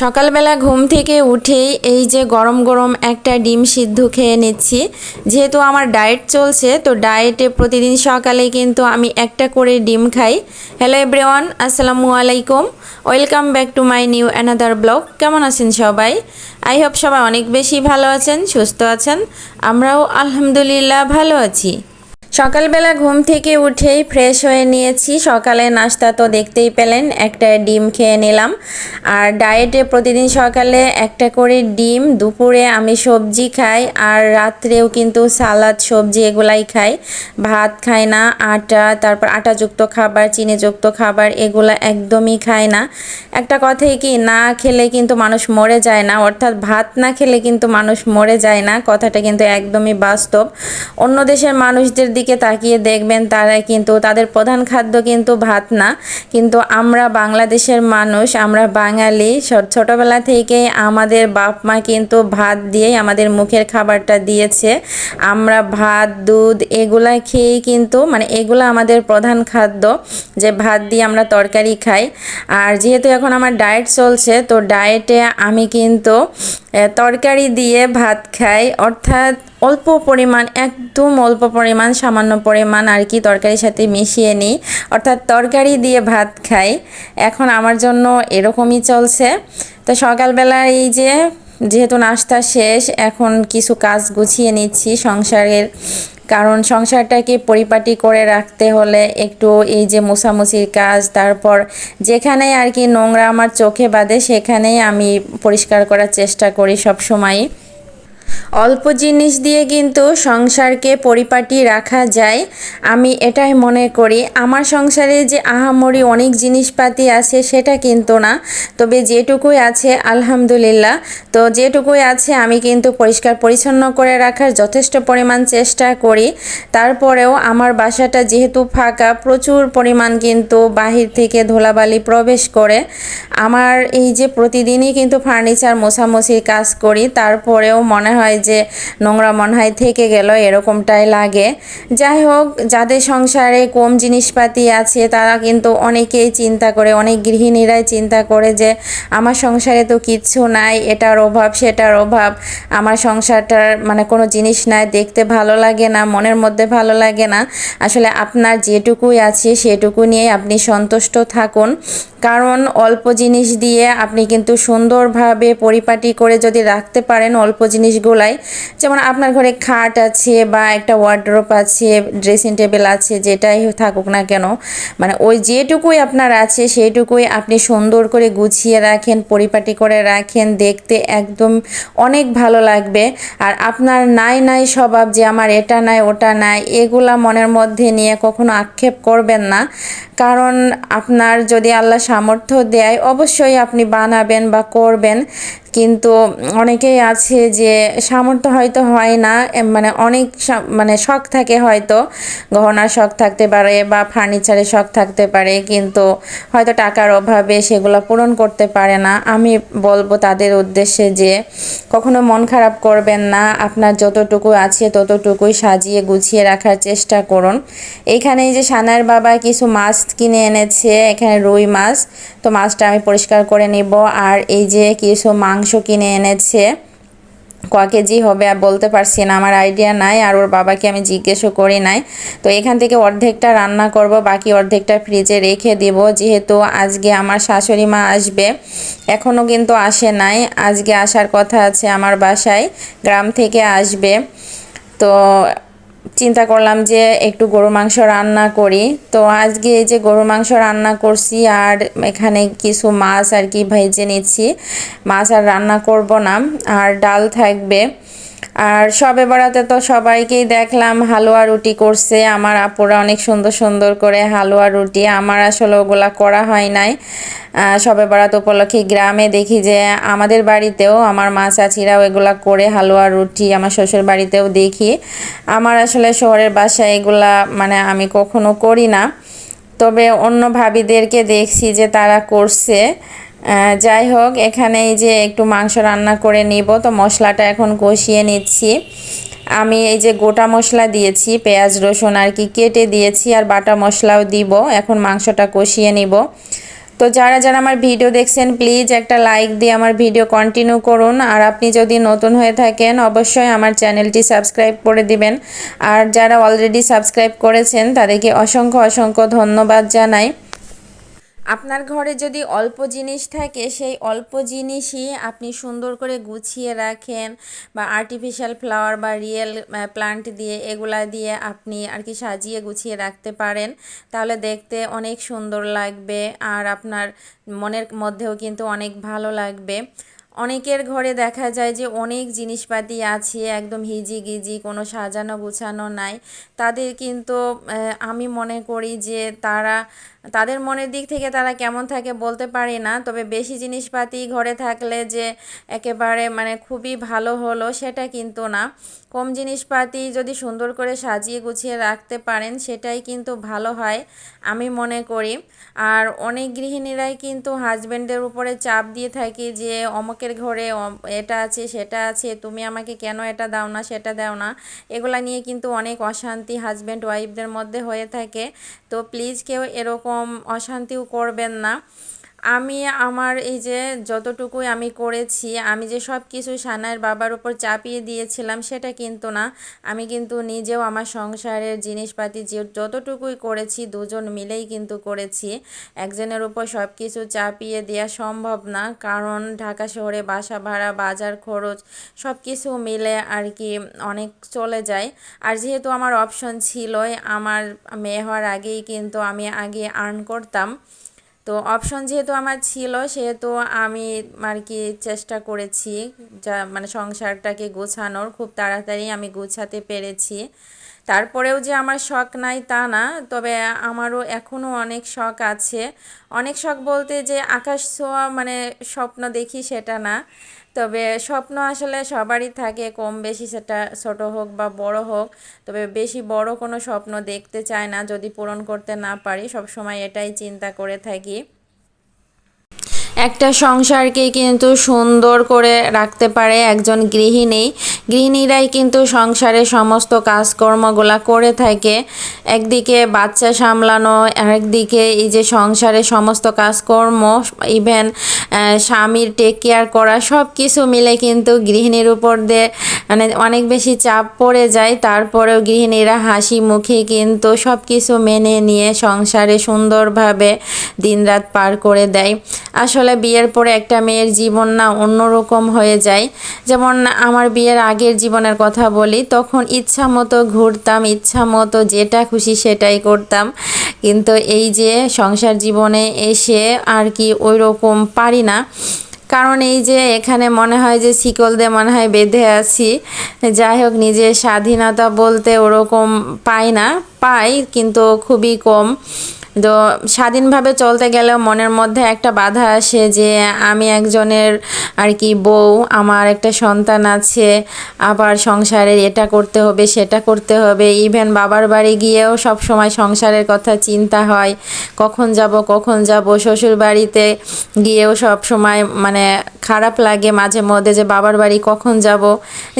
সকালবেলা ঘুম থেকে উঠেই এই যে গরম গরম একটা ডিম সিদ্ধ খেয়ে নিচ্ছি। যেহেতু আমার ডায়েট চলছে, তো ডায়েটে প্রতিদিন সকালে কিন্তু আমি একটা করে ডিম খাই। হ্যালো এভরিওয়ান আসসালামু আলাইকুম। Welcome back to my new another blog কেমন আছেন সবাই? আই হোপ সবাই অনেক বেশি ভালো আছেন, সুস্থ আছেন। আমরাও আলহামদুলিল্লাহ ভালো আছি। সকালবেলা ঘুম থেকে উঠেই ফ্রেশ হয়ে নিয়েছি। সকালে নাস্তা তো দেখতেই পেলেন, একটা ডিম খেয়ে নিলাম। আর ডায়েটে প্রতিদিন সকালে একটা করে ডিম, দুপুরে আমি সবজি খাই আর রাত্রেও কিন্তু সালাদ, সবজি এগুলাই খাই। ভাত খাই না, আটা, তারপর আটাযুক্ত খাবার, চিনিযুক্ত খাবার এগুলো একদমই খাই না। একটা কথাই কি, না খেলে কিন্তু মানুষ মরে যায় না, অর্থাৎ ভাত না খেলে কিন্তু মানুষ মরে যায় না, কথাটা কিন্তু একদমই বাস্তব। অন্য দেশের মানুষদের দিকে তাকিয়ে দেখবেন তারা কিন্তু, তাদের প্রধান খাদ্য কিন্তু ভাত না। কিন্তু আমরা বাংলাদেশের মানুষ, আমরা বাঙালি ছোটবেলা থেকেই আমাদের বাপ মা কিন্তু ভাত দিয়েই আমাদের মুখের খাবারটা দিয়েছে। আমরা ভাত, দুধ এগুলা খেয়েই কিন্তু মানে এগুলো আমাদের প্রধান খাদ্য, যে ভাত দিয়ে আমরা তরকারি খাই। আর যেহেতু এখন আমার ডায়েট চলছে, তো ডায়েটে আমি কিন্তু তরকারি দিয়ে ভাত খাই। অর্থাৎ অল্প পরিমাণ, একদম অল্প পরিমাণ, সামান্য পরিমাণ আর কি তরকারির সাথে মিশিয়ে নিই। অর্থাৎ তরকারি দিয়ে ভাত খাই। এখন আমার জন্য এরকমই চলছে। তো সকালবেলা এই যে যেহেতু নাস্তা শেষ, এখন কিছু কাজ গুছিয়ে নিচ্ছি সংসারের। কারণ সংসারটাকে পরিপাটি করে রাখতে হলে একটু এই যে মোছামুছির কাজ, তারপর যেখানে আর কি নোংরা আমার চোখে বাঁধে, সেখানেই আমি পরিষ্কার করার চেষ্টা করি সব সময় অল্প জিনিস দিয়ে কিন্তু সংসারকে পরিপাটি রাখা যায়। আমি এটাই মনে করি। আমার সংসারে যে আহামরি অনেক জিনিসপাতি আছে, সেটা কিন্তু না। তবে যেটুকুই আছে, আলহামদুলিল্লাহ। তো যেটুকুই আছে, আমি কিন্তু পরিষ্কার পরিচ্ছন্ন করে রাখার যথেষ্ট পরিমাণ চেষ্টা করি। তারপরেও আমার বাসাটা যেহেতু ফাঁকা, প্রচুর পরিমাণ কিন্তু বাহির থেকে ধুলাবালি প্রবেশ করে। আমার এই যে প্রতিদিনই কিন্তু ফার্নিচার মোছামুছির কাজ করি। তারপরেও মনে হয় যে নোংরা মনে হয়, থেকে গেল, এরকমটাই লাগে। যাই হোক, যাদের সংসারে কম জিনিসপাতি আছে, তারা কিন্তু অনেকেই চিন্তা করে, অনেক গৃহিণীরাই চিন্তা করে যে, আমার সংসারে তো কিচ্ছু নাই, এটার অভাব, সেটার অভাব। আমার সংসারটার মানে কোনো জিনিস নাই, দেখতে ভালো লাগে না, মনের মধ্যে ভালো লাগে না। আসলে আপনার যেটুকুই আছে, সেটুকু নিয়ে আপনি সন্তুষ্ট থাকুন। কারণ অল্প জিনিস দিয়ে আপনি কিন্তু সুন্দরভাবে পরিপাটি করে যদি রাখতে পারেন, অল্প জিনিসগুলাই যেমন আপনার ঘরে খাট আছে বা একটা ওয়ার্ড্রোপ আছে ড্রেসিং টেবিল আছে, যেটাই থাকুক না কেন মানে ওই যেটুকুই আপনার আছে সেইটুকুই আপনি সুন্দর করে গুছিয়ে রাখেন, পরিপাটি করে রাখেন, দেখতে একদম অনেক ভালো লাগবে। আর আপনার নাই নাই স্বভাব যে আমার এটা নাই, ওটা নাই, এগুলা মনের মধ্যে নিয়ে কখনো আক্ষেপ করবেন না। কারণ আপনার যদি আল্লাহ সামর্থ্য দেয়, অবশ্যই আপনি বানাবেন বা করবেন। কিন্তু অনেকেই আছে যে সামর্থ্য হয়তো হয় না মানে অনেক মানে শখ থাকে হয়তো, গহনার শখ থাকতে পারে বা ফার্নিচারের শখ থাকতে পারে, কিন্তু হয়তো টাকার অভাবে সেগুলো পূরণ করতে পারে না। আমি বলব তাদের উদ্দেশ্যে যে কখনো মন খারাপ করবেন না, আপনার যতটুকু আছে ততটুকুই সাজিয়ে গুছিয়ে রাখার চেষ্টা করুন। এইখানে এই যে সানার বাবা কিছু মাছ কিনে এনেছে, এখানে রুই মাছ, তো মাছটা আমি পরিষ্কার করে নিব। আর এই যে কিছু মাংস কিনে এনেছে। ক কেজি হবে আর বলতে পারছি না, আমার আইডিয়া নাই আর ওর বাবাকে আমি জিজ্ঞেসও করি নাই। তো এখান থেকে অর্ধেকটা রান্না করব, বাকি অর্ধেকটা ফ্রিজে রেখে দিব। যেহেতু আজকে আমার শাশুড়ি মা আসবে এখনও কিন্তু আসে নাই। আজকে আসার কথা আছে আমার বাসায়, গ্রাম থেকে আসবে। তো চিন্তা করলাম যে একটু গরু মাংস রান্না করি। তো আজকে এই যে গরু মাংস রান্না করছি আর এখানে কিছু মাছ আর কি ভেজে নিচ্ছি। মাছ আর রান্না করব না, আর ডাল থাকবে। আর সবে বেড়াতে তো সবাইকেই দেখলাম, হালুয়া রুটি করছে। আমার আপুরা অনেক সুন্দর সুন্দর করে হালুয়া রুটি। আমার আসলে ওগুলা করা হয় নাই। সবে বেড়াত উপলক্ষে গ্রামে দেখি যে আমাদের বাড়িতেও, আমার মা চাচিরাও এগুলা করে হালুয়া রুটি, আমার শ্বশুর বাড়িতেও দেখি। আমার আসলে শহরের বাসায় এগুলা মানে আমি কখনো করি না। তবে অন্য ভাবিদেরকে দেখছি যে তারা করছে। যাই হোক, এখানে এই যে একটু মাংস রান্না করে নিব। তো মশলাটা এখন কষিয়ে নিচ্ছি। আমি এই যে গোটা মশলা দিয়েছি, পেঁয়াজ, রসুন আর কি কেটে দিয়েছি আর বাটা মশলাও দিব। এখন মাংসটা কষিয়ে নিব। তো যারা যারা আমার ভিডিও দেখছেন, প্লিজ একটা লাইক দিয়ে আমার ভিডিও কন্টিনিউ করুন। আর আপনি যদি নতুন হয়ে থাকেন, অবশ্যই আমার চ্যানেলটি সাবস্ক্রাইব করে দিবেন। আর যারা অলরেডি সাবস্ক্রাইব করেছেন, তাদেরকে অসংখ্য অসংখ্য ধন্যবাদ জানাই। আপনার ঘরে যদি অল্প জিনিস থাকে, সেই অল্প জিনিসই আপনি সুন্দর করে গুছিয়ে রাখেন বা আর্টিফিশিয়াল ফ্লাওয়ার বা রিয়েল প্লান্ট দিয়ে, এগুলা দিয়ে আপনি আর কি সাজিয়ে গুছিয়ে রাখতে পারেন। তাহলে দেখতে অনেক সুন্দর লাগবে আর আপনার মনের মধ্যেও কিন্তু অনেক ভালো লাগবে। অনেকের ঘরে দেখা যায় যে অনেক জিনিসপাতি আছে, একদম হিজি গিজি, কোনো সাজানো গুছানো নাই। তাদের কিন্তু আমি মনে করি যে তারা তাদের মনের দিক থেকে তারা কেমন থাকে বলতে পারি না, তবে বেশি জিনিসপাতি ঘরে থাকলে যে একেবারে মানে খুবই ভালো হলো সেটা কিন্তু না। কম জিনিসপাতি যদি সুন্দর করে সাজিয়ে গুছিয়ে রাখতে পারেন সেটাই কিন্তু ভালো হয় আমি মনে করি। আর অনেক গৃহিণীরাই কিন্তু হাজব্যান্ডের উপরে চাপ দিয়ে থাকি যে অমকের ঘরে এটা আছে, সেটা আছে, তুমি আমাকে কেন এটা দাও না, সেটা দাও না। এগুলা নিয়ে কিন্তু অনেক অশান্তি হাজব্যান্ড ওয়াইফদের মধ্যে হয়ে থাকে। তো প্লিজ কেউ এরকম অশান্তিও করবেন না। আমি আমার এই যে যতটুকুই আমি করেছি, আমি যে সব কিছু সানার বাবার উপর চাপিয়ে দিয়েছিলাম সেটা কিন্তু না। আমি কিন্তু নিজেও আমার সংসারের জিনিসপাতি যে যতটুকুই করেছি দুজন মিলেই কিন্তু করেছি। একজনের উপর সব কিছু চাপিয়ে দেওয়া সম্ভব না, কারণ ঢাকা শহরে বাসা ভাড়া, বাজার খরচ সব কিছু মিলে আর কি অনেক চলে যায়। আর যেহেতু আমার অপশন ছিলই, আমার মেয়ে হওয়ার আগেই কিন্তু আমি আগে আর্ন করতাম। তো অপশন যেহেতু আমার ছিল, সেহেতু আমি আর কি চেষ্টা করেছি যা মানে সংসারটাকে গোছানোর। খুব তাড়াতাড়ি আমি গোছাতে পেরেছি। তারপরেও যে আমার শখ নাই তা না, তবে আমারও এখনও অনেক শখ আছে। অনেক শখ বলতে যে আকাশ ছোঁয়া মানে স্বপ্ন দেখি সেটা না, তবে স্বপ্ন আসলে সবারই থাকে, কম বেশি সেটা ছোট হোক বা বড় হোক, তবে বেশি বড় কোনো স্বপ্ন দেখতে চায় না, যদি পূরণ করতে না পারি সব সময় এটাই চিন্তা করে থাকি। একটা সংসারকে কিন্তু সুন্দর করে রাখতে পারে একজন গৃহিণী। গৃহিণীরাই কিন্তু সংসারে সমস্ত কাজকর্মগুলা করে থাকে। একদিকে বাচ্চা সামলানো একদিকে এই যে সংসারে সমস্ত কাজকর্ম ইভেন স্বামীর টেক কেয়ার করা সব কিছু মিলে কিন্তু গৃহিণীর উপর দিয়ে মানে অনেক বেশি চাপ পড়ে যায়। তারপরেও গৃহিণীরা হাসি মুখে কিন্তু সব কিছু মেনে নিয়ে সংসারে সুন্দরভাবে দিনরাত পার করে দেয়। আসলে বিয়ের পরে একটা মেয়ের জীবন না অন্যরকম হয়ে যায়। যেমন আমার বিয়ের আগের জীবনের কথা বলি, তখন ইচ্ছা মতো ঘুরতাম, ইচ্ছা মতো যেটা খুশি সেটাই করতাম। কিন্তু এই যে সংসার জীবনে এসে আর কি ওই রকম পারি না। কারণ এই যে এখানে মনে হয় যে শিকল দিয়ে মনে হয় বেঁধে আছি। যাই হোক, নিজের স্বাধীনতা বলতে ওরকম পাই না, পাই, কিন্তু খুবই কম। তো স্বাধীনভাবে চলতে গেলেও মনের মধ্যে একটা বাধা আসে যে আমি একজনের আর কি বউ, আমার একটা সন্তান আছে, আবার সংসারের এটা করতে হবে, সেটা করতে হবে। ইভেন বাবার বাড়ি গিয়েও সব সময় সংসারের কথা চিন্তা হয়, কখন যাব কখন যাব। শ্বশুর বাড়িতে গিয়েও সব সময় মানে খারাপ লাগে মাঝে মধ্যে যে বাবার বাড়ি কখন যাব।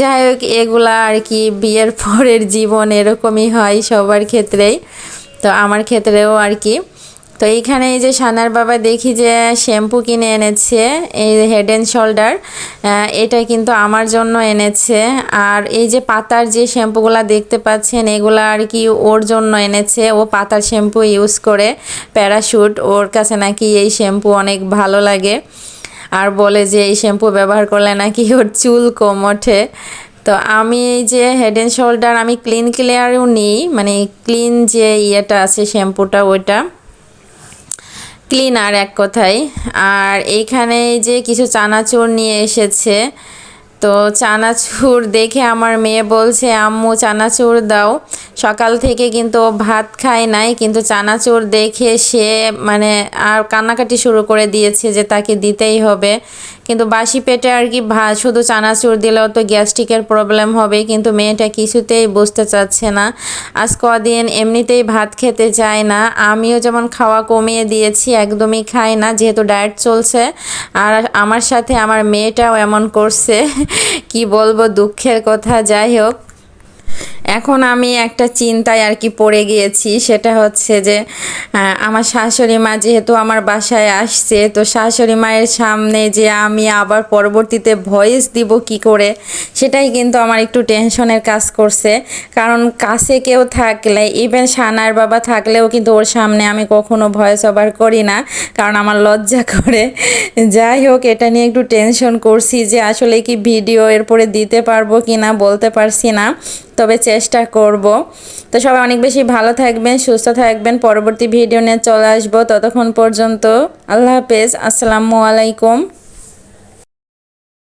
যাই হোক, এগুলা আর কি বিয়ের পরের জীবন এরকমই হয় সবার ক্ষেত্রেই। তো আমার ক্ষেত্রেও আর কি। তো এইখানে এই যে সানার বাবা দেখি যে শ্যাম্পু কিনে এনেছে, এই হেড অ্যান্ড শোল্ডার এটা কিন্তু আমার জন্য এনেছে। আর এই যে পাতার যে শ্যাম্পুগুলো দেখতে পাচ্ছেন, এগুলো আর কি ওর জন্য এনেছে। ও পাতার শ্যাম্পু ইউজ করে প্যারাশুট ওর কাছে নাকি এই শ্যাম্পু অনেক ভালো লাগে। আর বলে যে এই শ্যাম্পু ব্যবহার করলে নাকি ওর চুল কম ওঠে তো আমি এই যে হেড অ্যান্ড শোল্ডার আমি ক্লিন ক্লিয়ারও নিই মানে ক্লিন যে ইয়েটা আছে, শ্যাম্পুটা, ওইটা। ক্লিন আর এক কথায়। আর এইখানে যে কিছু চানাচুর নিয়ে এসেছে তো চানাচুর দেখে আমার মেয়ে বলছে, আম্মু, চানাচুর দাও। সকাল থেকে কিন্তু ভাত খায় নাই, কিন্তু চানাচুর দেখে সে মানে আর কান্নাকাটি শুরু করে দিয়েছে যে তাকে দিতেই হবে। কিন্তু বাসি পেটে আর কি ভাত শুধু চানাচুর দিলেও তো গ্যাস্ট্রিকের প্রবলেম হবে, কিন্তু মেয়েটা কিছুতেই বুঝতে চাচ্ছে না। আজ কদিন এমনিতেই ভাত খেতে চায় না, আমিও যেমন খাওয়া কমিয়ে দিয়েছি, একদমই খাই না, যেহেতু ডায়েট চলছে। আর আমার সাথে আমার মেয়েটাও এমন করছে। কি বলব দুঃখের কথা যাই হোক। এখন আমি একটা চিন্তায় আর কি পড়ে গিয়েছি, সেটা হচ্ছে যে আমার শাশুড়ি মা যেহেতু আমার বাসায় আসছে, তো শাশুড়ি মায়ের সামনে যে আমি আবার পরবর্তীতে ভয়েস দিব কি করে, সেটাই কিন্তু আমার একটু টেনশনের কাজ করছে। কারণ কাছে কেউ থাকলে ইভেন সানার বাবা থাকলেও কিন্তু ওর সামনে আমি কখনো ভয়েস ওভার করি না, কারণ আমার লজ্জা করে। যাই হোক, এটা নিয়ে একটু টেনশন করছি যে আসলে কি ভিডিও এরপরে দিতে পারব কি না বলতে পারছি না। তবে চেষ্টা করব। তো সবাই অনেক বেশি ভালো থাকবেন, সুস্থ থাকবেন। পরবর্তী ভিডিও নিয়ে চলে আসব। ততক্ষণ পর্যন্ত আল্লাহ হাফেজ। আসসালামু আলাইকুম।